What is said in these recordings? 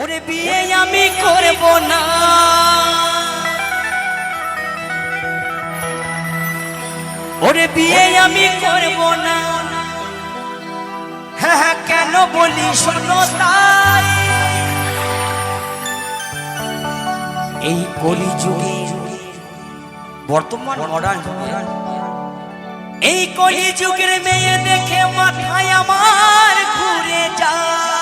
ওরে বিয়ে আমি করব না। ওরে বিয়ে আমি করব না। হ্যাঁ হ্যাঁ কেন বলি শোনো তাই। এই কলি যুগে, বর্তমান মডার্ন এই কলি যুগের মেয়ে দেখে মাথায় আমার ঘুরে যায়।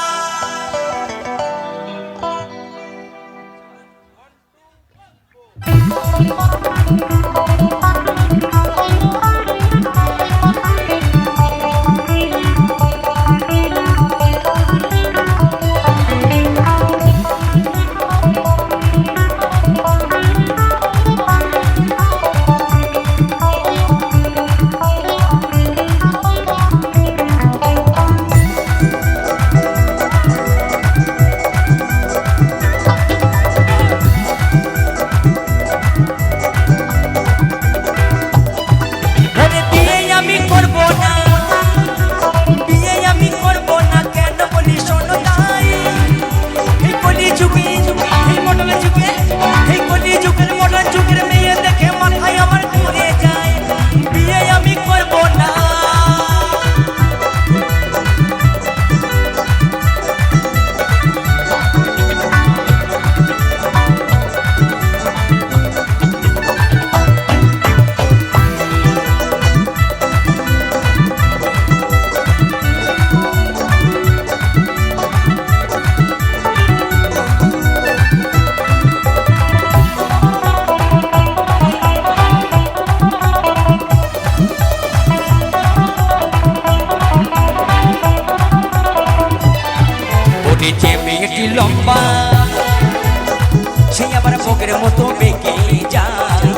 সে আবার বকের মতো বেঁকে যায়।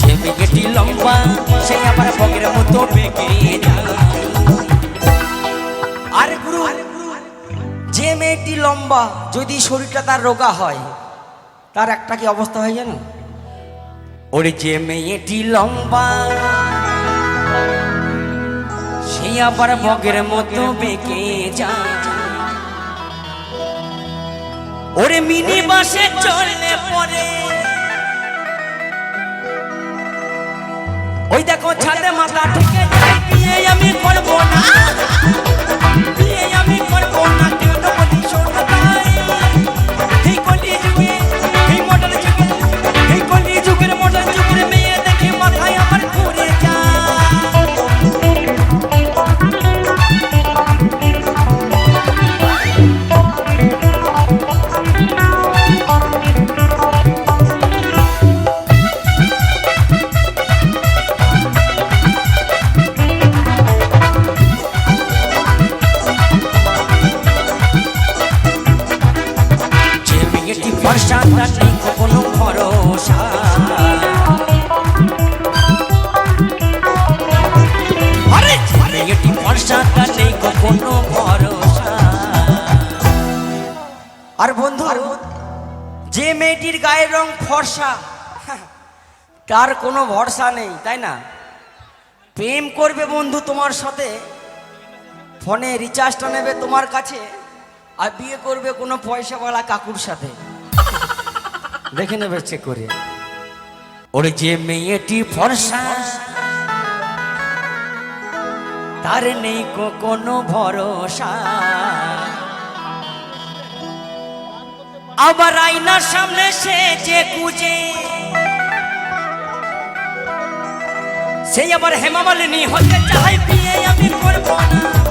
যে মেয়েটি লম্বা, সে আবার বকের মতো বেঁকে যায়। যে মেয়েটি লম্বা, যদি শরীরটা তার রোগা হয়, তার একটা কি অবস্থা হয় জানো? ওরে যে মেয়েটি লম্বা, সে আবার বগের মতো বেঁকে যায়। ওরে মিনি বাসে চললে পরে। ওই দেখো ছাদে মাথা ঠেকে আমি করব না। নেই কোনো ভরসা আর বন্ধু, যে মেয়েটির গায়ের রং ফর্সা, তার কোনো ভরসা নেই, তাই না? প্রেম করবে বন্ধু তোমার সাথে, ফোনে রিচার্জটা নেবে তোমার কাছে, আর বিয়ে করবে কোনো পয়সাওয়ালা কাকুর সাথে। দেখে নেবে চেক করে। ওরে যে মেয়েটি ফর্সা, তার নেই কোনো ভরসা। আবার আয়নার সামনে সে যে কুজে সেই আবার হেমামালিনী হতে চাই বিয়ে আমি করব না।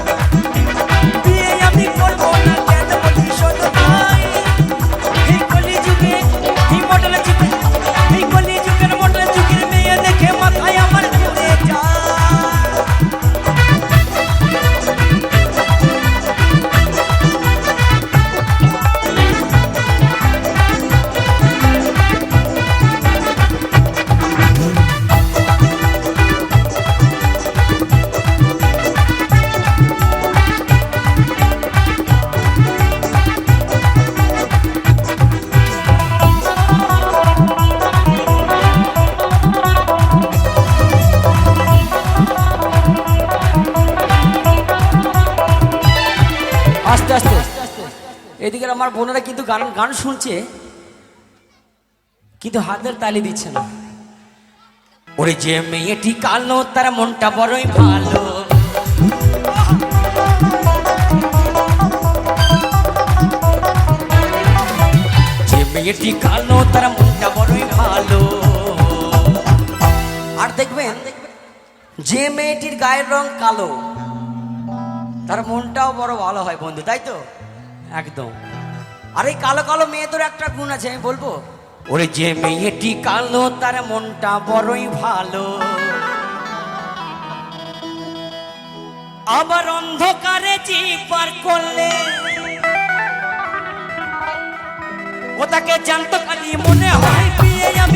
এদিকে আমার বোনেরা কিন্তু গান গান শুনছে, কিন্তু হাতের তালি দিচ্ছে না। ওরে যে মেয়েটি কালো তার মনটা বড়ই ভালো। যে মেয়েটি কালো তার মনটা বড়ই ভালো। আর দেখবেন, যে মেয়েটির গায়ের রং কালো, তার মনটাও বড় ভালো হয় বন্ধু, তাই তো? একদম। আর কালো কালো মেয়েদের একটা গুণ আছে, আমি বলব? ওরে যে মেয়েটি কালো, তার মনটা বড়ই ভালো। আবার অন্ধকারে জিপার করলে। ও তাকে জানতো খালি মনে হয় বিয়ে আমি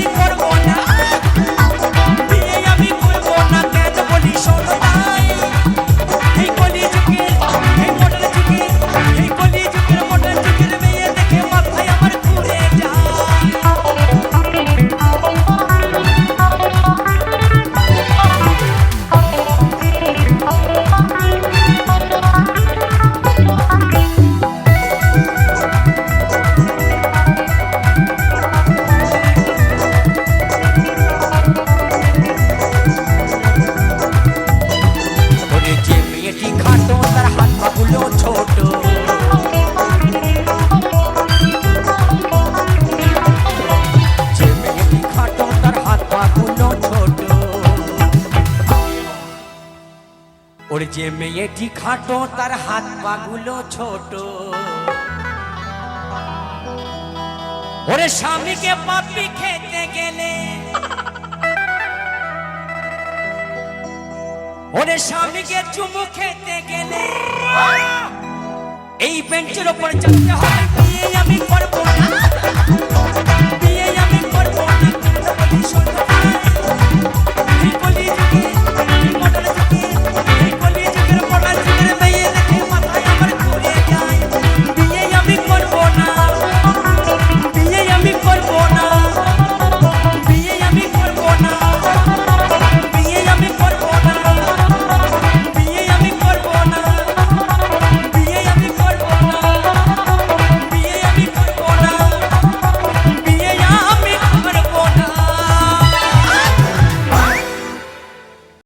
যে মেয়েটি খাটো, তার হাত পাগুলো ছোট। ওরে স্বামীকে পাপি খেতে গেলে। ওরে স্বামীকে চুমু খেতে গেলে। এই বেঞ্চের ওপর চলতে হয় আমি করব